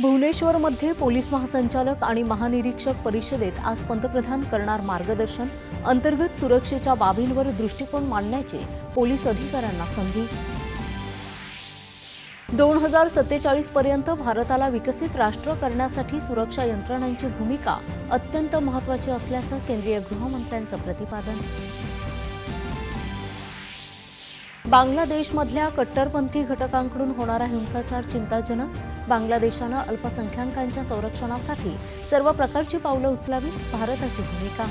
भुवनेश्वरमध्ये police महासंचालक आणि महानिरीक्षक परिषदेत आज पंतप्रधान करणार मार्गदर्शन अंतर्गत सुरक्षेच्या बाबींवर दृष्टिकोन मांडण्याची पोलीस अधिकाऱ्यांना संधी. दोन हजार सत्तेचाळीस पर्यंत भारताला विकसित राष्ट्र करण्यासाठी सुरक्षा यंत्रणांची भूमिका अत्यंत महत्वाची असल्याचं केंद्रीय गृहमंत्र्यांचं प्रतिपादन. बांगलादेशमधल्या कट्टरपंथी घटकांकडून होणारा हिंसाचार चिंताजनक. बांगलादेशानं अल्पसंख्याकांच्या संरक्षणासाठी सर्व प्रकारची पावलं उचलावी भारताची भूमिका.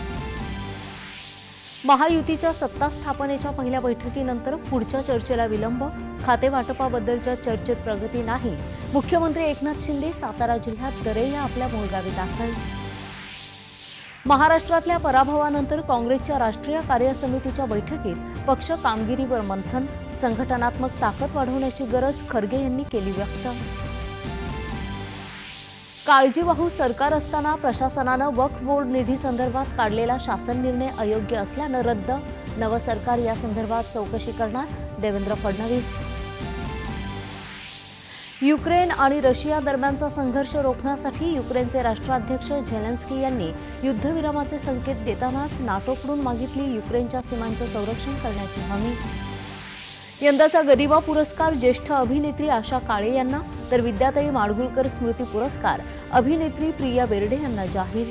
महायुतीच्या सत्ता स्थापनेच्या पहिल्या बैठकीनंतर पुढच्या चर्चेला विलंब खातेवाटपाबद्दलच्या चर्चेत प्रगती नाही. मुख्यमंत्री एकनाथ शिंदे सातारा जिल्ह्यात दरेया आपल्या मूळगावी दाखल महाराष्ट्रातल्या पराभवानंतर काँग्रेसच्या राष्ट्रीय कार्यसमितीच्या बैठकीत पक्ष कामगिरीवर मंथन संघटनात्मक ताकद वाढवण्याची गरज खरगे यांनी केली व्यक्त. काळजीवाहू सरकार असताना प्रशासनानं वक्फ बोर्ड निधी संदर्भात काढलेला शासन निर्णय अयोग्य असल्यानं रद्द. नवं सरकार या संदर्भात चौकशी करणार देवेंद्र फडणवीस. युक्रेन आणि रशिया दरम्यानचा संघर्ष रोखण्यासाठी युक्रेनचे राष्ट्राध्यक्ष झेलेन्स्की यांनी युद्धविरामाचे संकेत देतानाच नाटोकडून मागितली युक्रेनच्या सीमांचं संरक्षण करण्याची हमी. यंदाचा गदिवा पुरस्कार ज्येष्ठ अभिनेत्री आशा काळे यांना तर विद्याताई माडगुळकर स्मृती पुरस्कार अभिनेत्री प्रिया बेर्डे यांना जाहीर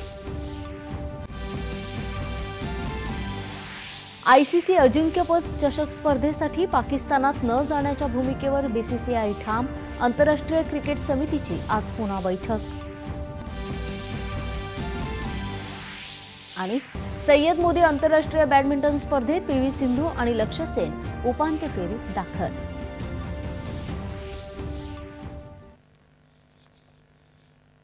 आय सी सी अजिंक्यपद चषक स्पर्धेसाठी पाकिस्तानात न जाण्याच्या भूमिकेवर बीसीसीआय ठाम आंतरराष्ट्रीय क्रिकेट समितीची आज पुन्हा बैठक. आणि सय्यद मोदी आंतरराष्ट्रीय बॅडमिंटन स्पर्धेत पी व्ही सिंधू आणि लक्ष्य सेन उपांत्य फेरीत दाखल.